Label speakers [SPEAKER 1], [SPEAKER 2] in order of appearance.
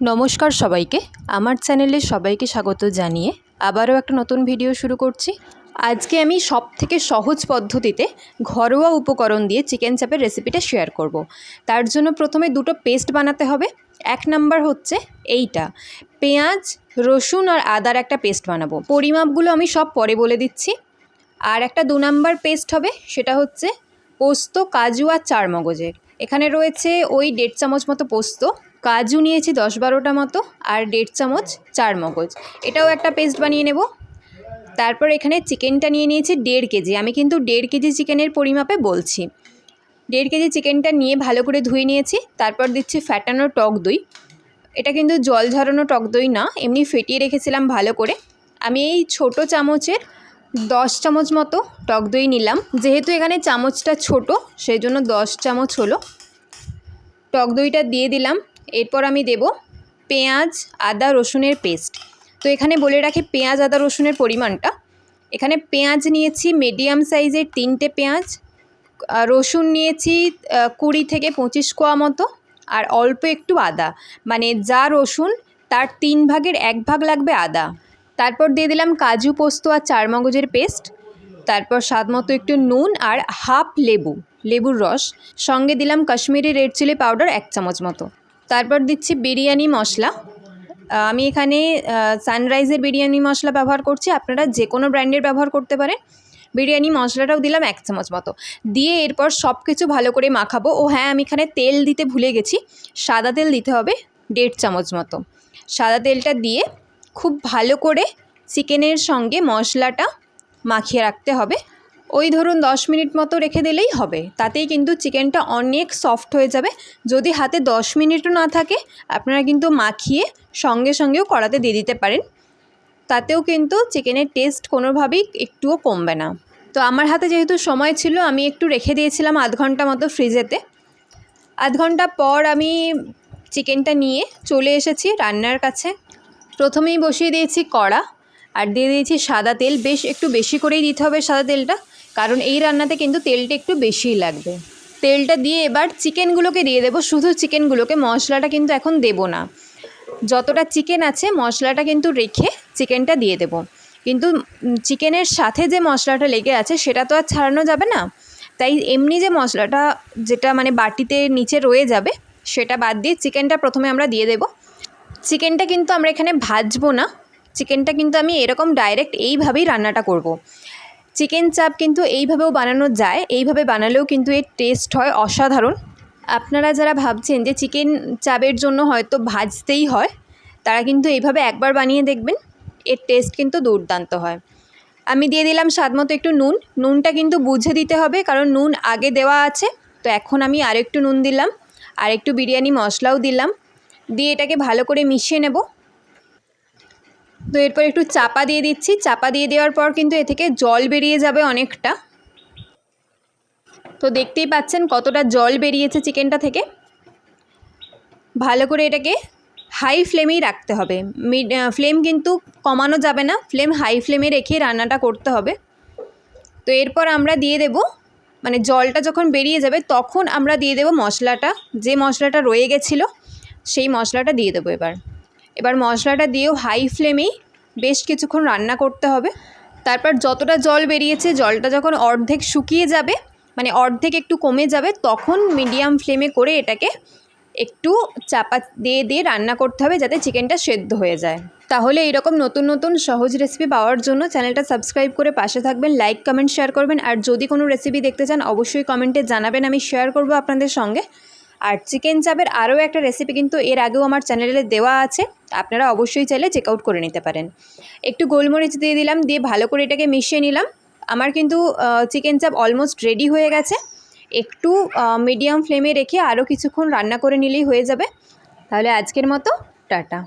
[SPEAKER 1] নমস্কার সবাইকে। আমার চ্যানেলে সবাইকে স্বাগত জানিয়ে আবারও একটা নতুন ভিডিও শুরু করছি। আজকে আমি সব থেকে সহজ পদ্ধতিতে ঘরোয়া উপকরণ দিয়ে চিকেন চাপের রেসিপিটা শেয়ার করব। তার জন্য প্রথমে দুটো পেস্ট বানাতে হবে। এক নাম্বার হচ্ছে এইটা। পেঁয়াজ, রসুন আর আদার একটা পেস্ট বানাবো। পরিমাপগুলো আমি সব পরে বলে দিচ্ছি। আর একটা দু নাম্বার পেস্ট হবে, সেটা হচ্ছে পোস্ত, কাজু আর চার মগজের এখানে রয়েছে ওই দেড় চামচ মতো পোস্ত। কাজু নিয়েছি দশ বারোটা মতো আর দেড় চামচ চার মগজ। এটাও একটা পেস্ট বানিয়ে নেব। তারপর এখানে চিকেনটা নিয়ে নিয়েছি দেড় কেজি। আমি কিন্তু দেড় কেজি চিকেনের পরিমাপে বলছি। দেড় কেজি চিকেনটা নিয়ে ভালো করে ধুয়ে নিয়েছি। তারপর দিচ্ছি ফ্যাটানো টক দই। এটা কিন্তু জল ঝরানো টক দই না, এমনি ফেটিয়ে রেখেছিলাম ভালো করে। আমি এই ছোট চামচের দশ চামচ মতো টক দই নিলাম। যেহেতু এখানে চামচটা ছোট, সেই জন্য দশ চামচ হলো। টক দইটা দিয়ে দিলাম। এরপর আমি দেব পেঁয়াজ, আদা, রসুনের পেস্ট। তো এখানে বলে রাখি পেঁয়াজ, আদা, রসুনের পরিমাণটা। এখানে পেঁয়াজ নিয়েছি মিডিয়াম সাইজের তিনটে পেঁয়াজ রসুন নিয়েছি কুড়ি থেকে পঁচিশ কোয়া মতো, আর অল্প একটু আদা। মানে যা রসুন, তার তিন ভাগের এক ভাগ লাগবে আদা। তারপর দিয়ে দিলাম কাজু পোস্ত আর চার মগজের পেস্ট। তারপর স্বাদ মতো একটু নুন আর হাফ লেবু, লেবুর রস। সঙ্গে দিলাম কাশ্মীরি রেড চিলি পাউডার এক চামচ মতো। তারপর দিচ্ছি বিরিয়ানি মশলা। আমি এখানে সানরাইজের বিরিয়ানি মশলা ব্যবহার করছি। আপনারা যে কোনো ব্র্যান্ডের ব্যবহার করতে পারেন। বিরিয়ানি মশলাটাও দিলাম এক চামচ মতো। দিয়ে এরপর সব কিছু ভালো করে মাখাবো। ও হ্যাঁ আমি এখানে তেল দিতে ভুলে গেছি। সাদা তেল দিতে হবে দেড় চামচ মতো। সাদা তেলটা দিয়ে খুব ভালো করে চিকেনের সঙ্গে মশলাটা মাখিয়ে রাখতে হবে। ওই ধরুন দশ মিনিট মতো রেখে দিলেই হবে। তাতেই কিন্তু চিকেনটা অনেক সফট হয়ে যাবে। যদি হাতে দশ মিনিটও না থাকে, আপনারা কিন্তু মাখিয়ে সঙ্গে সঙ্গেও কড়াতে দিয়ে দিতে পারেন। তাতেও কিন্তু চিকেনের টেস্ট কোনোভাবেই একটুও কমবে না। তো আমার হাতে যেহেতু সময় ছিল, আমি একটু রেখে দিয়েছিলাম আধ ঘণ্টা মতো ফ্রিজেতে। আধ ঘণ্টা পর আমি চিকেনটা নিয়ে চলে এসেছি রান্নার কাছে। প্রথমেই বসিয়ে দিয়েছি কড়া, আর দিয়ে দিয়েছি সাদা তেল। বেশ, একটু বেশি করেই দিতে হবে সাদা তেলটা। কারণ এই রান্নাতে কিন্তু তেলটা একটু বেশিই লাগবে। তেলটা দিয়ে এবার চিকেনগুলোকে দিয়ে দেবো। শুধু চিকেনগুলোকে, মশলাটা কিন্তু এখন দেবো না। যতটা চিকেন আছে, মশলাটা কিন্তু রেখে চিকেনটা দিয়ে দেব। কিন্তু চিকেনের সাথে যে মশলাটা লেগে আছে, সেটা তো আর ছাড়ানো যাবে না। তাই এমনি যে মশলাটা, যেটা মানে বাটিতে নিচে রয়ে যাবে, সেটা বাদ দিয়ে চিকেনটা প্রথমে আমরা দিয়ে দেব। চিকেনটা কিন্তু আমরা এখানে ভাজবো না। চিকেনটা কিন্তু আমি এরকম ডাইরেক্ট এইভাবেই রান্নাটা করব। চিকেন চাপ কিন্তু এইভাবেও বানানো যায়, এইভাবে বানালেও কিন্তু এর টেস্ট হয় অসাধারণ। আপনারা যারা ভাবছেন যে চিকেন চাপের জন্য হয়তো ভাজতেই হয়, তারা কিন্তু এইভাবে একবার বানিয়ে দেখবেন, এর টেস্ট কিন্তু দুর্দান্ত হয়। আমি দিয়ে দিলাম স্বাদ মতো একটু নুন, নুনটা কিন্তু বুঝে দিতে হবে কারণ নুন আগে দেওয়া আছে, তো এখন আমি আরেকটু নুন দিলাম আর একটু বিরিয়ানি মশলাও দিলাম। দিয়ে এটাকে ভালো করে মিশিয়ে নেব। তো এরপর একটু চাপা দিয়ে দিচ্ছি। চাপা দিয়ে দেওয়ার পর কিন্তু এ থেকে জল বেরিয়ে যাবে অনেকটা। তো দেখতেই পাচ্ছেন কতটা জল বেরিয়েছে চিকেনটা থেকে। ভালো করে এটাকে হাই ফ্লেমেই রাখতে হবে। মিড ফ্লেম কিন্তু কমানো যাবে না। ফ্লেম হাই ফ্লেমে রেখে রান্নাটা করতে হবে। তো এরপর আমরা দিয়ে দেব মানে জলটা যখন বেরিয়ে যাবে তখন আমরা দিয়ে দেব মশলাটা। যে মশলাটা রয়ে গেছিল, সেই মশলাটা দিয়ে দেবো এবার। এবার মশলাটা দিয়েও হাই ফ্লেমেই বেশ কিছুক্ষণ রান্না করতে হবে। তারপর যতটা জল বেরিয়েছে, জলটা যখন অর্ধেক শুকিয়ে যাবে মানে অর্ধেক একটু কমে যাবে, তখন মিডিয়াম ফ্লেমে করে এটাকে একটু চাপা দিয়ে দিয়ে রান্না করতে হবে যাতে চিকেনটা সেদ্ধ হয়ে যায়। তাহলে এইরকম নতুন নতুন সহজ রেসিপি পাওয়ার জন্য চ্যানেলটা সাবস্ক্রাইব করে পাশে থাকবেন লাইক কমেন্ট শেয়ার করবেন। আর যদি কোনো রেসিপি দেখতে চান, অবশ্যই কমেন্টে জানাবেন, আমি শেয়ার করব আপনাদের সঙ্গে। আর চিকেন চাপের আরও একটা রেসিপি কিন্তু এর আগেও আমার চ্যানেলে দেওয়া আছে, আপনারা অবশ্যই চাইলে চেক আউট করে নিতে পারেন। একটু গোলমরিচ দিয়ে দিলাম, দিয়ে ভালো করে এটাকে মিশিয়ে নিলাম। আমার কিন্তু চিকেন চাপ অলমোস্ট রেডি হয়ে গেছে। একটু মিডিয়াম ফ্লেমে রেখে আরও কিছুক্ষণ রান্না করে নিলেই হয়ে যাবে। তাহলে আজকের মতো, টাটা।